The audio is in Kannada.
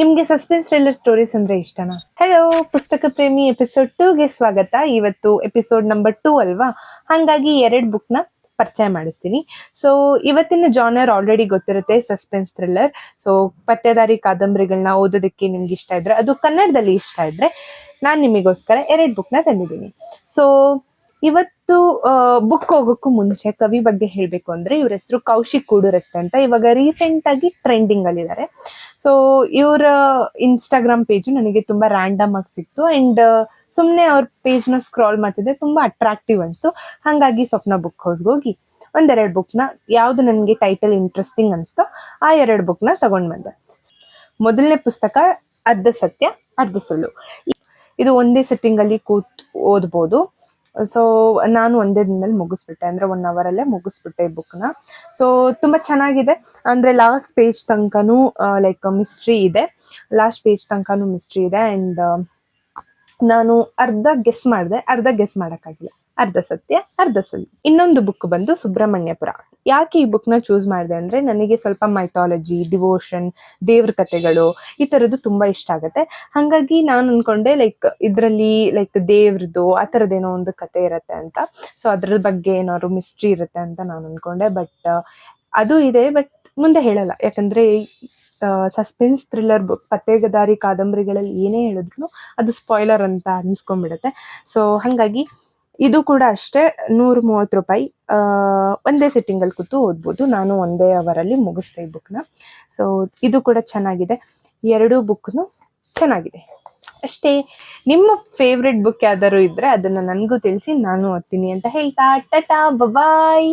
ನಿಮ್ಗೆ ಸಸ್ಪೆನ್ಸ್ ಥ್ರಿಲ್ಲರ್ ಸ್ಟೋರೀಸ್ ಅಂದ್ರೆ ಇಷ್ಟನಾ? ಹಲೋ ಪುಸ್ತಕ ಪ್ರೇಮಿ ಎಪಿಸೋಡ್ ಟೂಗೆ ಸ್ವಾಗತ. ಇವತ್ತು ಎಪಿಸೋಡ್ ನಂಬರ್ ಟೂ ಅಲ್ವಾ? ಹಾಗಾಗಿ ಎರಡು ನ ಪರಿಚಯ ಮಾಡಿಸ್ತೀನಿ. ಸೊ ಇವತ್ತಿನ ಜಾನರ್ ಆಲ್ರೆಡಿ ಗೊತ್ತಿರುತ್ತೆ ಸಸ್ಪೆನ್ಸ್ ಥ್ರಿಲ್ಲರ್ ಸೊ ಪತ್ತೆದಾರಿ ಕಾದಂಬರಿಗಳನ್ನ ಓದೋದಕ್ಕೆ ನಿಮ್ಗೆ ಇಷ್ಟ ಇದ್ರೆ, ಅದು ಕನ್ನಡದಲ್ಲಿ ಇಷ್ಟ ಇದ್ರೆ ನಾನು ನಿಮಗೋಸ್ಕರ ಎರಡು ಬುಕ್ನ ತಂದಿದ್ದೀನಿ. ಸೊ ಇವತ್ತು ಬುಕ್ ಹೋಗೋಕ್ಕೂ ಮುಂಚೆ ಕವಿ ಬಗ್ಗೆ ಹೇಳಬೇಕು ಅಂದ್ರೆ ಇವ್ರ ಹೆಸರು ಕೌಶಿಕ್ ಕೂಡುರಸ್ತೆ ಅಂತ. ಇವಾಗ ರೀಸೆಂಟ್ ಆಗಿ ಟ್ರೆಂಡಿಂಗ್ ಅಲ್ಲಿ ಇದ್ದಾರೆ ಸೊ ಇವರ ಇನ್ಸ್ಟಾಗ್ರಾಮ್ ಪೇಜು ನನಗೆ ತುಂಬಾ ರ್ಯಾಂಡಮ್ ಆಗಿ ಸಿಕ್ತು ಅಂಡ್ ಸುಮ್ಮನೆ ಅವ್ರ ಪೇಜ್ನ ಸ್ಕ್ರಾಲ್ ಮಾಡ್ತಿದ್ದೆ, ತುಂಬಾ ಅಟ್ರಾಕ್ಟಿವ್ ಅನಿಸ್ತು. ಹಾಗಾಗಿ ಸ್ವಪ್ನ ಬುಕ್ ಹೌಸ್ಗೆ ಹೋಗಿ ಒಂದೆರಡು ಬುಕ್ನ ಯಾವುದು ನನಗೆ ಟೈಟಲ್ ಇಂಟ್ರೆಸ್ಟಿಂಗ್ ಅನಿಸ್ತೋ ಆ ಎರಡು ಬುಕ್ನ ತಗೊಂಡ್ ಬಂದೆ. ಮೊದಲನೇ ಪುಸ್ತಕ, ಅರ್ಧ ಸತ್ಯ, ಅರ್ಧ ಸುಳ್ಳು. ಇದು ಒಂದೇ ಸೆಟ್ಟಿಂಗ್ ಅಲ್ಲಿ ಕೂತ್ ಓದ್ಬೋದು. ಸೊ ನಾನು ಒಂದೇ ದಿನದಲ್ಲಿ ಮುಗಿಸ್ಬಿಟ್ಟೆ, ಅಂದರೆ ಒನ್ ಅವರಲ್ಲೇ ಮುಗಿಸ್ಬಿಟ್ಟೆ ಈ ಬುಕ್ನ ಸೊ ತುಂಬ ಚೆನ್ನಾಗಿದೆ. ಅಂದರೆ ಲಾಸ್ಟ್ ಪೇಜ್ ತನಕನೂ ಲೈಕ್ ಮಿಸ್ಟ್ರಿ ಇದೆ. ಲಾಸ್ಟ್ ಪೇಜ್ ತನಕನೂ ಮಿಸ್ಟ್ರಿ ಇದೆ. ಅಂಡ್ ನಾನು ಅರ್ಧ ಗೆಸ್ ಮಾಡಿದೆ, ಅರ್ಧ ಗೆಸ್ ಮಾಡೋಕ್ಕಾಗಿಲ್ಲ. ಅರ್ಧ ಸತ್ಯ, ಅರ್ಧ ಸುಳ್ಳು. ಇನ್ನೊಂದು ಬುಕ್ ಬಂದು ಸುಬ್ರಹ್ಮಣ್ಯಪುರ. ಯಾಕೆ ಈ ಬುಕ್ನ ಚೂಸ್ ಮಾಡಿದೆ ಅಂದ್ರೆ ನನಗೆ ಸ್ವಲ್ಪ ಮೈಥಾಲಜಿ ಡಿವೋಷನ್ ದೇವ್ರ ಕಥೆಗಳು ಈ ಥರದ್ದು ತುಂಬಾ ಇಷ್ಟ ಆಗುತ್ತೆ. ಹಾಗಾಗಿ ನಾನು ಅನ್ಕೊಂಡೆ ಲೈಕ್ ಇದರಲ್ಲಿ ಲೈಕ್ ದೇವ್ರದ್ದು ಆ ಥರದ್ದೇನೋ ಒಂದು ಕತೆ ಇರುತ್ತೆ ಅಂತ. ಸೊ ಅದ್ರ ಬಗ್ಗೆ ಏನಾದ್ರು ಮಿಸ್ಟ್ರಿ ಇರುತ್ತೆ ಅಂತ ನಾನು ಅನ್ಕೊಂಡೆ. ಬಟ್ ಅದು ಇದೆ ಬಟ್ ಮುಂದೆ ಹೇಳಲ್ಲ. ಯಾಕಂದ್ರೆ ಸಸ್ಪೆನ್ಸ್ ಥ್ರಿಲ್ಲರ್ ಬುಕ್ ಪತ್ತೆಗದಾರಿ, ಕಾದಂಬರಿಗಳಲ್ಲಿ ಏನೇ ಹೇಳಿದ್ರು ಅದು ಸ್ಪಾಯ್ಲರ್ ಅಂತ ಅನ್ಸ್ಕೊಂಡ್ಬಿಡುತ್ತೆ. ಸೊ ಹಾಗಾಗಿ ಇದು ಕೂಡ ಅಷ್ಟೇ ನೂರ ಮೂವತ್ತು ರೂಪಾಯಿ. ಒಂದೇ ಸಿಟ್ಟಿಂಗಲ್ಲಿ ಕೂತು ಓದ್ಬೋದು. ನಾನು ಒಂದೇ ಅವರಲ್ಲಿ ಮುಗಿಸ್ದೆ ಈ ಬುಕ್ನ ಸೊ ಇದು ಕೂಡ ಚೆನ್ನಾಗಿದೆ. ಎರಡೂ ಬುಕ್ನು ಚೆನ್ನಾಗಿದೆ. ಅಷ್ಟೇ, ನಿಮ್ಮ ಫೇವ್ರೆಟ್ ಬುಕ್ ಯಾವ್ದಾದ್ರು ಇದ್ರೆ ಅದನ್ನ ನನಗೂ ತಿಳಿಸಿ, ನಾನು ಓದ್ತೀನಿ ಅಂತ ಹೇಳ್ತಾ, ಟಟಾ ಬಾಯ್